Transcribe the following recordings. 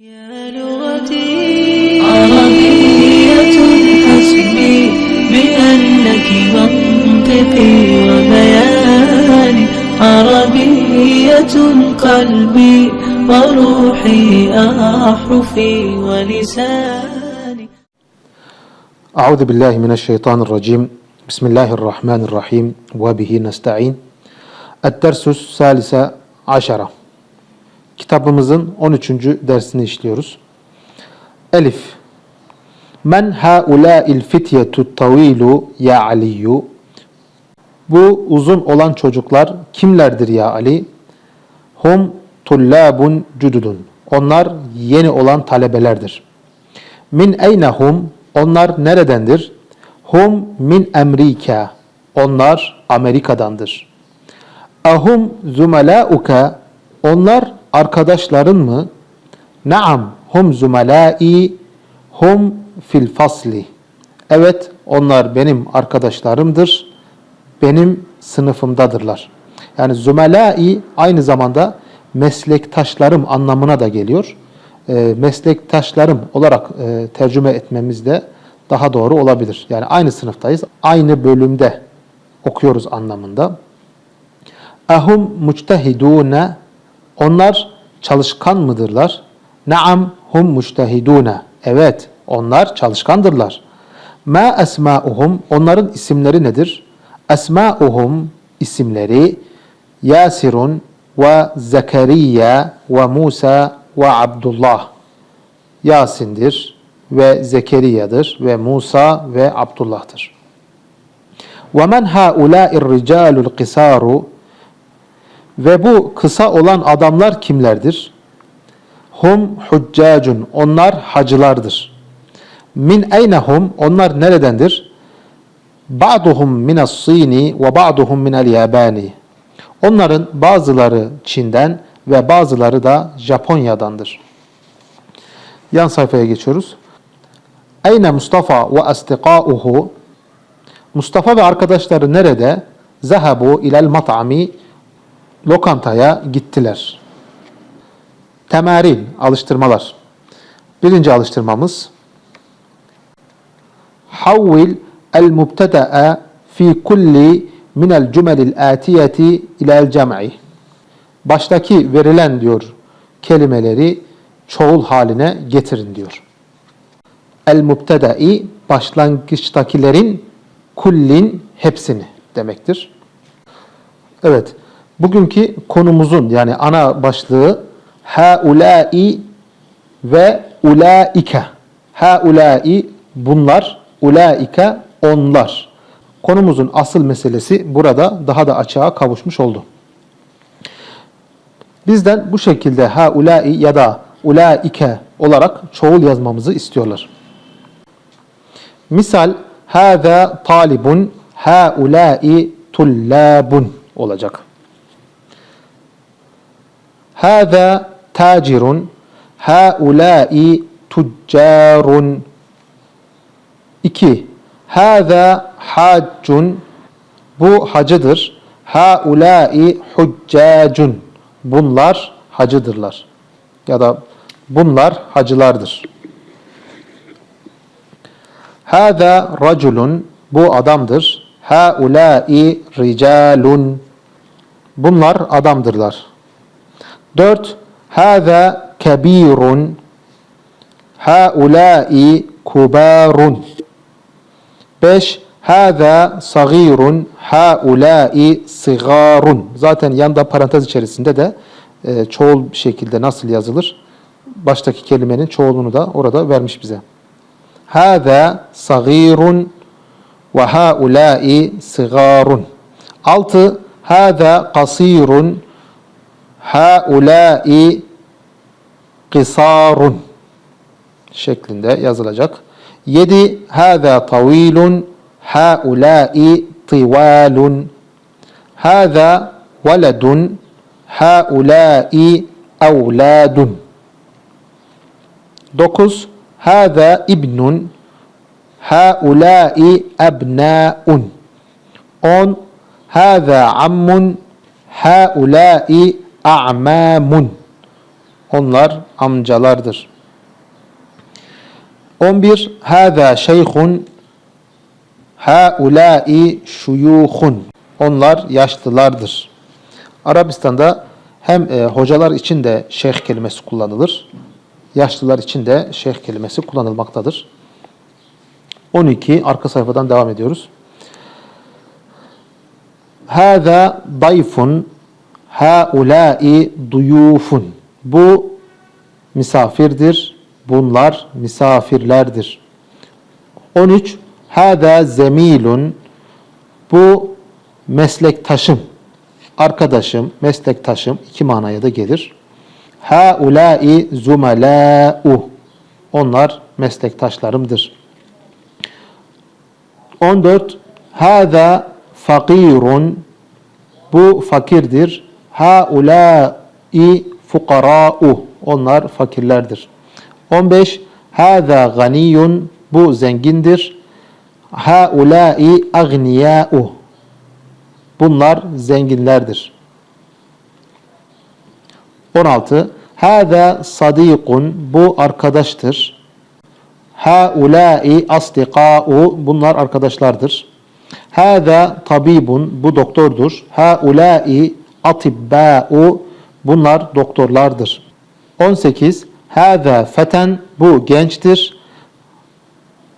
يا لغتي عربية حسبي بأنك منطقي وبياني. عربية قلبي وروحي أحرفي ولساني. أعوذ بالله من الشيطان الرجيم. بسم الله الرحمن الرحيم. وبه نستعين. الدرس الثالث عشرة Kitabımızın 13. dersini işliyoruz. Elif Men haulâil fityetu tavilu ya Aliyu Bu uzun olan çocuklar kimlerdir ya Ali? Hum tullabun cududun Onlar yeni olan talebelerdir. Min eynehum Onlar neredendir? Hum min Amerika Onlar Amerika'dandır. Ahum zumalauka Onlar arkadaşların mı? Naam hum zumalai hum fil fasli. Evet onlar benim arkadaşlarımdır. Benim sınıfımdadırlar. Yani zumalai aynı zamanda meslektaşlarım anlamına da geliyor. E, meslektaşlarım olarak e, tercüme etmemiz de daha doğru olabilir. Yani aynı sınıftayız, aynı bölümde okuyoruz anlamında. Ahum muctehidune onlar çalışkan mıdırlar? Naam hum mujtehidune. Evet, onlar çalışkandırlar. Ma esma'uhum onların isimleri nedir? Esma'uhum isimleri Yasirun ve Zekeriya ve Musa ve Abdullah. Yasin'dir ve Zekeriya'dır ve Musa ve Abdullah'tır. Men haulâ'ir ricâlul qisâru ve bu kısa olan adamlar kimlerdir? Hum huccacun. Onlar hacılardır. Min eynehum. Onlar neredendir? Ba'duhum minas sini ve ba'duhum minel yabani. Onların bazıları Çin'den ve bazıları da Japonya'dandır. Yan sayfaya geçiyoruz. Eyne Mustafa ve astikauhu Mustafa ve arkadaşları nerede? Zahabu ilel mat'ami lokantaya gittiler. Temarin, alıştırmalar. Birinci alıştırmamız. Havvil el-mubteda'a fi kulli minel cümelil atiyeti ilel cem'i. Baştaki verilen diyor kelimeleri çoğul haline getirin diyor. El-mubteda'i başlangıçtakilerin kullin hepsini demektir. Evet. Bugünkü konumuzun yani ana başlığı haulai ve ulaike. Haulai bunlar, ulaike onlar. Konumuzun asıl meselesi burada daha da açığa kavuşmuş oldu. Bizden bu şekilde haulai ya da ulaike olarak çoğul yazmamızı istiyorlar. Misal hâzâ talibun haulai tullâbun olacak. Hâzâ tacirun haulâi tüccarun. 2. Hâzâ haccun bu hacıdır. Haulâi huccacun. Bunlar hacıdırlar. Ya da bunlar hacılardır. Hâzâ raculun bu adamdır. Haulâi ricalun. Bunlar adamdırlar. 4. Hâzâ kebîrun. Haulâi kubarun. 5. Hâzâ sagîrun. Haulâi sigârun. Zaten yanda parantez içerisinde de e, çoğul şekilde nasıl yazılır? Baştaki kelimenin çoğulunu da orada vermiş bize. Hâzâ sagîrun ve haulâi sigârun. 6. Hâzâ kasîrun haulâi kısarun şeklinde yazılacak. 7. Hâzâ tavilun haulâi tivalun Hâzâ veledun haulâi evlâdun 9. Hâzâ ibnun haulâi ebnâun 10. Hâzâ ammun haulâi a'mamun. Onlar amcalardır. 11. Hâzâ şeyhun haulâi şuyûhun. Onlar yaşlılardır. Arabistan'da hem e, hocalar için de şeyh kelimesi kullanılır. Yaşlılar için de şeyh kelimesi kullanılmaktadır. 12. Arka sayfadan devam ediyoruz. Hâzâ dayfun haulâi duyufun. Bu misafirdir. Bunlar misafirlerdir. 13. Hâzâ zemilun. Bu meslektaşım, arkadaşım, meslektaşım iki manaya da gelir. Haulâi zumelâ'u. Onlar meslektaşlarımdır. 14. Hâzâ fakirun. Bu fakirdir. Haulâi fukarâ'u. Onlar fakirlerdir. 15. Hâzâ ganiyun. Bu zengindir. Haulâi agniyâ'u. Bunlar zenginlerdir. 16. Hâzâ sadîkun. Bu arkadaştır. Haulâi astikâ'u. Bunlar arkadaşlardır. Hâzâ tabibun. Bu doktordur. Haulâi atibbâ'u. Bunlar doktorlardır. 18. Hâzâ feten. Bu gençtir.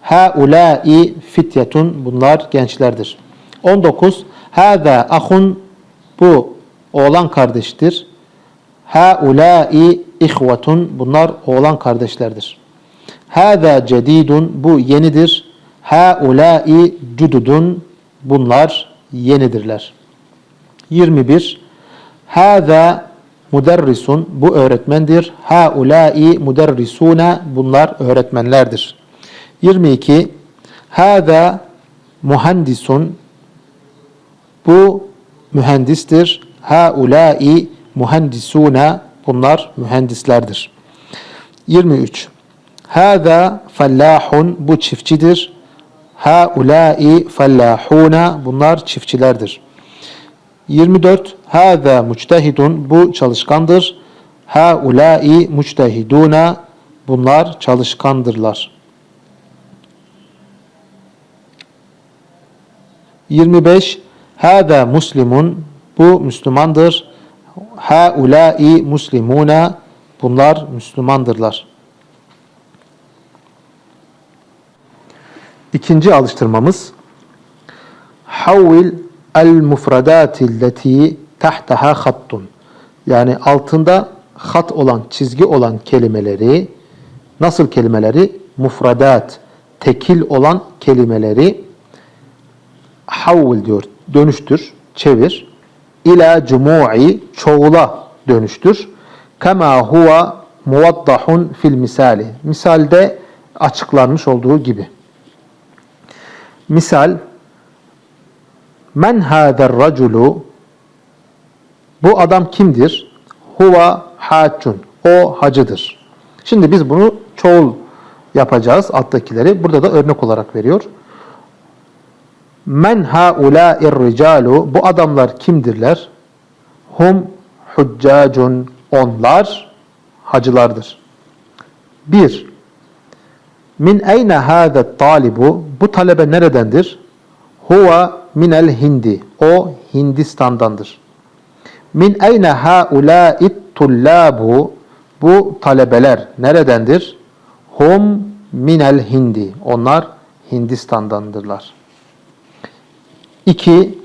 Haulâi fityetun. Bunlar gençlerdir. 19. Hâzâ ahun. Bu oğlan kardeştir. Haulâi ihvetun. Bunlar oğlan kardeşlerdir. Hâzâ cedîdun. Bu yenidir. Haulâi cududun. Bunlar yenidirler. 21. Hâzâ muderrisun. Bu öğretmendir. Haulâi muderrisûne. Bunlar öğretmenlerdir. 22. Hâzâ muhandisun. Bu mühendistir. Haulâi muhandisûne. Bunlar mühendislerdir. 23. Hâzâ fellâhun. Bu çiftçidir. Haulâi fellâhûne. Bunlar çiftçilerdir. 24. Hâzâ muçtehidun. Bu çalışkandır. Haulâi muçtehidûne. Bunlar çalışkandırlar. 25. Hâzâ muslimun. Bu Müslümandır. Haulâi muslimûne. Bunlar Müslümandırlar. İkinci alıştırmamız Havvil el mufradati tahtaha hattun. Yani altında hat olan, çizgi olan kelimeleri nasıl kelimeleri? Mufradat, tekil olan kelimeleri havvil diyor. Dönüştür, çevir. İla cumu'i çoğula dönüştür. Kema huwa muvaddahun fil misali. Misalde açıklanmış olduğu gibi. Misal Men hâder raculu Bu adam kimdir? Huva haccun. O hacıdır. Şimdi biz bunu çoğul yapacağız alttakileri. Burada da örnek olarak veriyor. Men haulâ'ir ricalu Bu adamlar kimdirler? Hum huccacun. Onlar hacılardır. 1. Min eyne hâze talibu Bu talebe neredendir? Huwa minel hindi. O Hindistan'dandır. Min eyne haulâit tullâbu Bu talebeler neredendir? Hum minel hindi. Onlar Hindistan'dandırlar. 2.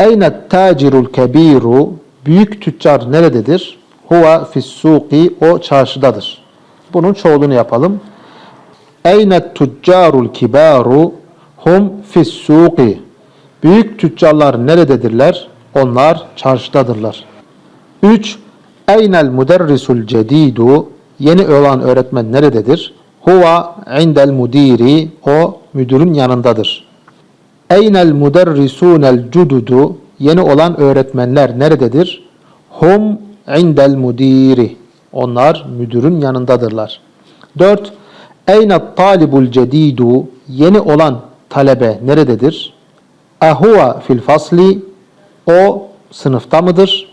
Eyne tacirul kebiru Büyük tüccar nerededir? Huwa fissuki o çarşıdadır. Bunun çoğulunu yapalım. Eyne tüccarul kibaru hum fissuki Büyük tüccarlar nerededirler? Onlar çarşıdadırlar. 3. Eynel muderrisul cedidu Yeni olan öğretmen nerededir? Huwa indel mudiri O müdürün yanındadır. Eynel muderrisunel cududu Yeni olan öğretmenler nerededir? Hum indel mudiri. Onlar müdürün yanındadırlar. 4. Eynet talibul cedidu. Yeni olan talebe nerededir? Ahuva fil fasli. O sınıfta mıdır?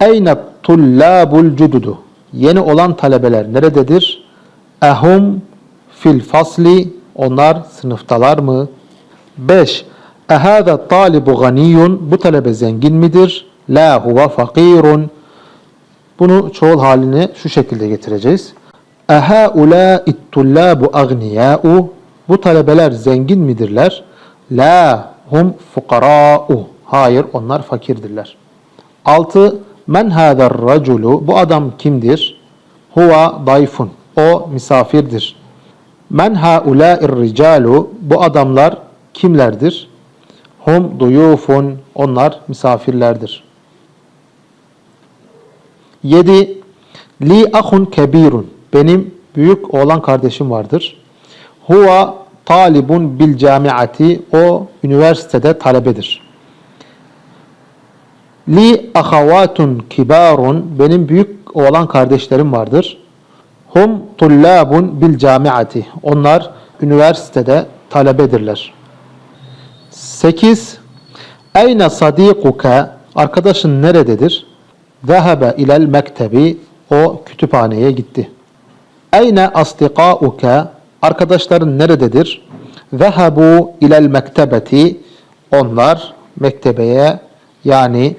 Eyne tullabul cududu. Yeni olan talebeler nerededir? Ehum fil fasli. Onlar sınıftalar mı? 5. Ehâze talibu ganiyun. Bu talebe zengin midir? La huve fakirun. Bunu çoğul halini şu şekilde getireceğiz. Ehaulâ tullâbu agniyâ'u. Bu talebeler zengin midirler? La hum fukarâ'u. Hayır onlar fakirdirler. 6. Men hâzer raculu. Bu adam kimdir? Huva dayfun. O misafirdir. Men haulâ'ir ricalu. Bu adamlar kimlerdir? Hum duyufun. Onlar misafirlerdir. 7. Li ahun kebirun. Benim büyük oğlan kardeşim vardır. Huwa talibun bil camiati. O üniversitede talebedir. Li ahavatun kibarun. Benim büyük oğlan kardeşlerim vardır. Hum tullabun bil camiati. Onlar üniversitede talebedirler. 8. Eyne sadikuka? Arkadaşın nerededir? Zehebe ilel mektebi. O kütüphaneye gitti. Eyne astikauka? Arkadaşların nerededir? Zehebu ilel mektebeti. Onlar mektebeye yani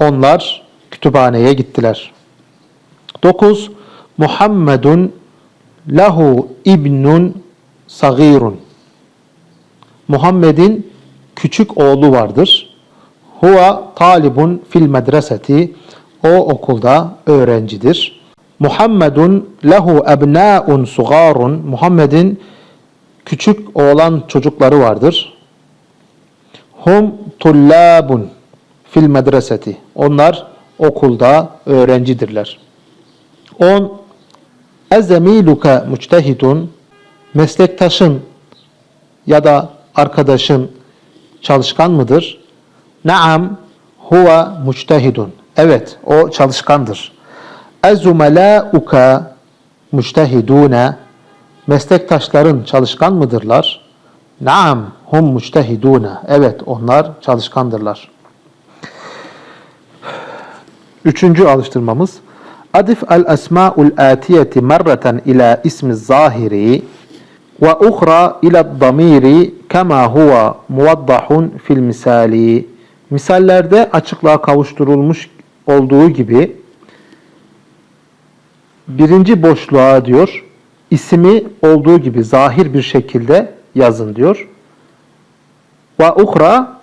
onlar kütüphaneye gittiler. 9. Muhammedun lahu ibnun sagirun. Muhammed'in küçük oğlu vardır. Huwa talibun fil medreseti. O okulda öğrencidir. Muhammedun lehu ebnâun sugarun. Muhammed'in küçük oğlan çocukları vardır. Hum tullabun fil medreseti. Onlar okulda öğrencidirler. 10. Ezemiluka müçtehidun. Meslektaşın ya da arkadaşın çalışkan mıdır? Naam huve müçtehidun. Evet, o çalışkandır. Ezumelâuka müçtehidûne. Meslektaşların çalışkan mıdırlar? Naam hum müçtehidûne. Evet, onlar çalışkandırlar. Üçüncü alıştırmamız. Adif el esma'ul atiyeti merreten ila ismi zahiri ve uhra ila damiri kema huwa muvaddahun fil misali. Misallerde açıklığa kavuşturulmuş olduğu gibi birinci boşluğa diyor ismi olduğu gibi zahir bir şekilde yazın diyor. Ve uhra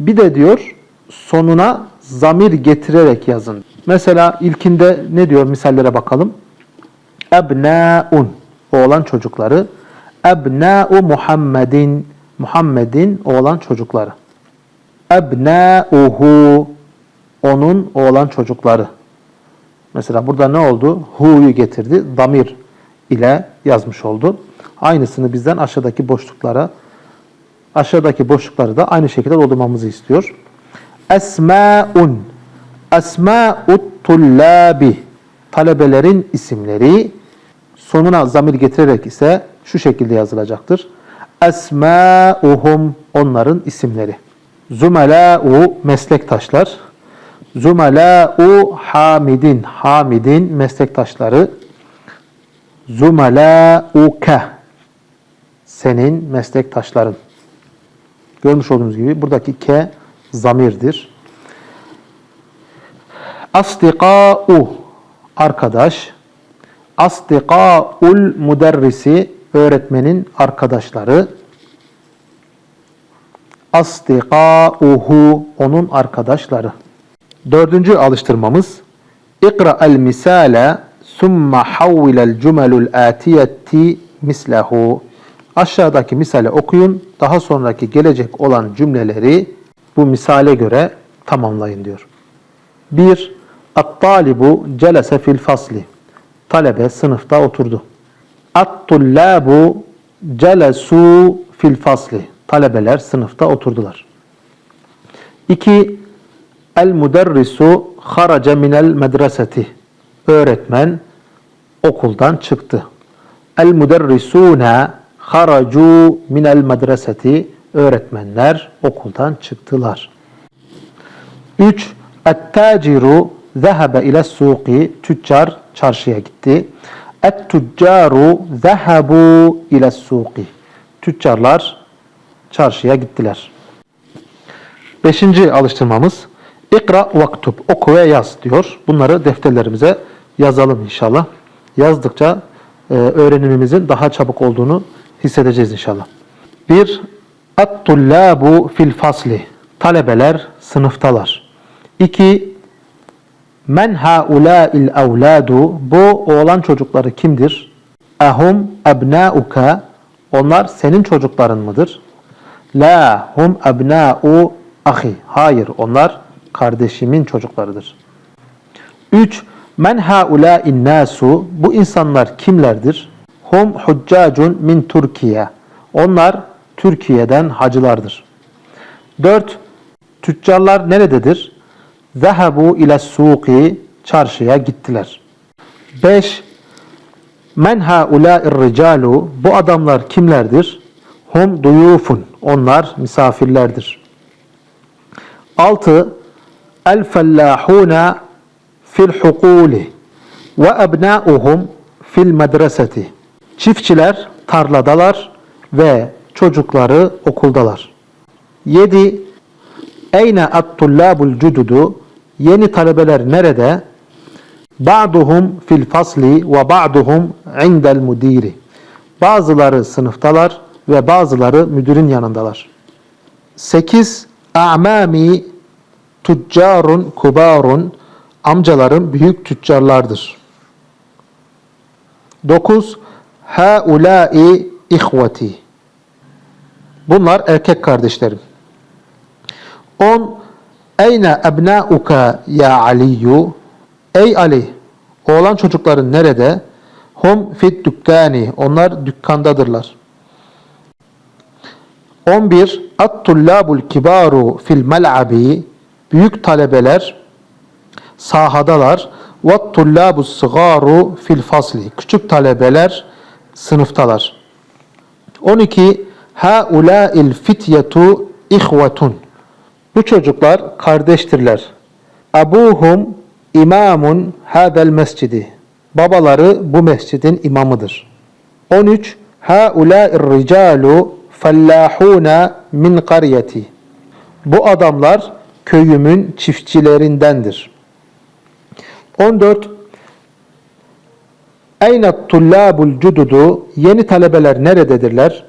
bir de diyor sonuna zamir getirerek yazın. Mesela ilkinde ne diyor misallere bakalım. Ebnâun oğlan çocukları. Ebnâ'u Muhammedin Muhammed'in oğlan çocukları. Ebnâ'uhu onun oğlan çocukları. Mesela burada ne oldu? Hu'yu getirdi. Damir ile yazmış oldu. Aynısını bizden aşağıdaki boşluklara aşağıdaki boşlukları da aynı şekilde doldurmamızı istiyor. Esma'un Esma'ut tullabi talebelerin isimleri sonuna zamir getirerek ise şu şekilde yazılacaktır. Esma'uhum onların isimleri. Zumela'u meslektaşlar. Zumela'u hamidin hamidin meslektaşları. Zumela'uke senin meslektaşların. Görmüş olduğunuz gibi buradaki ke zamirdir. Astika'u arkadaş. Astika'ul müderrisi öğretmenin arkadaşları. Astika'uhu onun arkadaşları. Dördüncü alıştırmamız İkra el misale summa havvilel cumelul atiyeti mislehu. Aşağıdaki misale okuyun. Daha sonraki gelecek olan cümleleri bu misale göre tamamlayın diyor. 1. At-talibu celese fil fasli. Talebe sınıfta oturdu. At-tullabu celesu fil fasli. Talebeler sınıfta oturdular. 2. El müderrisu haraca minel medreseti. Öğretmen okuldan çıktı. El müderrisune haracu minel medreseti. Öğretmenler okuldan çıktılar. 3. Et-taciru zehebe ile suqi. Tüccar çarşıya gitti. Et-tüccaru zehebu ile suqi. Tüccarlar çarşıya gittiler. Beşinci alıştırmamız İkra vaktub. Oku ve yaz diyor. Bunları defterlerimize yazalım inşallah. Yazdıkça e, öğrenimimizin daha çabuk olduğunu hissedeceğiz inşallah. Bir At-tullabu fil fasli. Talebeler sınıftalar. İki Men haulâil evlâdu. Bu oğlan çocukları kimdir? Ahum ebnâuka. Onlar senin çocukların mıdır? La hum ebnâu ahi. Hayır onlar kardeşimin çocuklarıdır. 3. Men haulâin nasu. Bu insanlar kimlerdir? Hum huccacun min Türkiye. Onlar Türkiye'den hacılardır. 4. Tüccarlar nerededir? Zehebu ile suqi. Çarşıya gittiler. 5. Men haulâir ricalu. Bu adamlar kimlerdir? Hum duyufun. Onlar misafirlerdir. 6. Fellahuna fil hukuli ve ebnauhum fil medreseti. Çiftçiler tarladalar ve çocukları okuldalar. 7. Eyne at-tullabul cududu Yeni talebeler nerede? Ba'duhum fil fasli ve ba'duhum indel mudiri. Bazıları sınıftalar ve bazıları müdürün yanındalar. 8. A'mami tüccarun kubarun amcalarım büyük tüccarlardır. 9. Haulai ihvati Bunlar erkek kardeşlerim. 10. Eyne ebnauka ya Aliyyu Ey Ali, oğlan çocukların nerede? Hum fit dükkani. Onlar dükkandadırlar. 11. At-tullabul kibaru fil mel'abi. Büyük talebeler sahadalar. Vat-tullabus sıgaru fil fasli. Küçük talebeler sınıftalar. 12. Haulâil fityetu ihvetun. Bu çocuklar kardeştirler. Abuhum imamun hadel mescidi. Babaları bu mescidin imamıdır. 13. Haulâir ricalu fellâhûne min qaryeti. Bu adamlar köyümün çiftçilerindendir. 14. Eynat tullâbul cududu. Yeni talebeler nerededirler?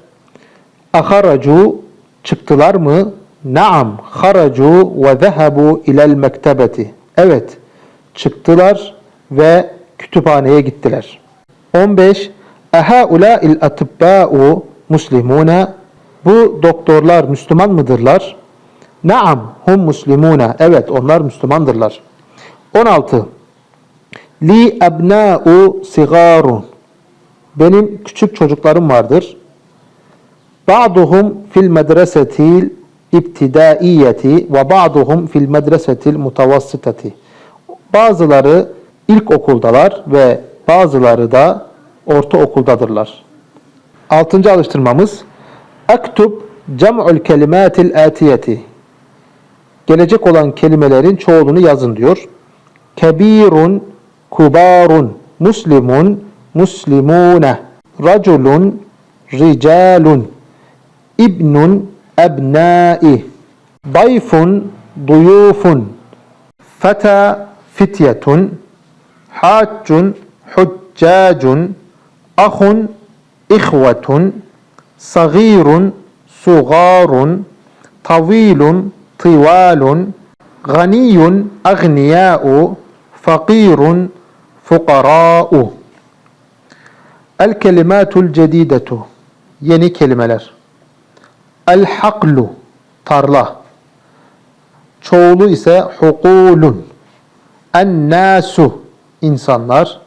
Aharacu çıktılar mı? Naam haracu ve zehebu ilel mektebeti. Evet çıktılar ve kütüphaneye gittiler. 15. Ehaulâil atibbâ'u muslimûne. Bu doktorlar Müslüman mıdırlar? Naam hum muslimûne. Evet onlar Müslümandırlar. 16. Li ebnâ'u sigarun. Benim küçük çocuklarım vardır. Ba'duhum fil medresetil ibtidaiyeti ve ba'duhum fil medresetil mutavassitati. Bazıları ilk okuldalar ve bazıları da orta okuldadırlar. Altıncı alıştırmamız Aktub cem'ul kelimatil atiyeti. Gelecek olan kelimelerin çoğulunu yazın diyor. Kebirun, kubarun, muslimun, muslimune, raculun, ricalun, ibnun, ebnai, dayfun, duyufun, feta, fityetun, haccun, huccacun, ahun, ihvetun, sagirun, sugarun, tavilun, ganiyun, agniya'u, fakirun, fukara'u. El kelimatul cedidetu. Yeni kelimeler. El haklu. Tarla. Çoğulu ise hukulun. En nasu. insanlar.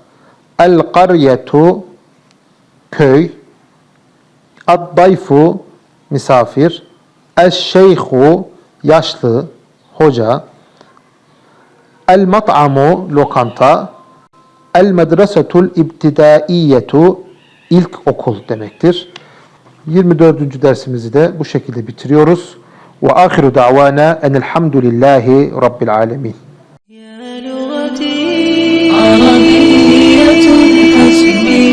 El karyetu. Köy. Ad dayfu. Misafir. El şeyhu Yaşlı. Hoca. El mat'amu. Lokanta. El medresetul ibtidaiyetu ilk okul demektir. 24. dersimizi de bu şekilde bitiriyoruz. Ve ahiru da'vana enelhamdülillahi rabbil alemin. عربية حسبي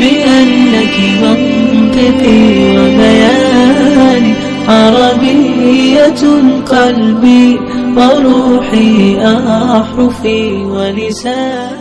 بأنك منطقي وبياني عربية قلبي وروحي أحرفي ولساني.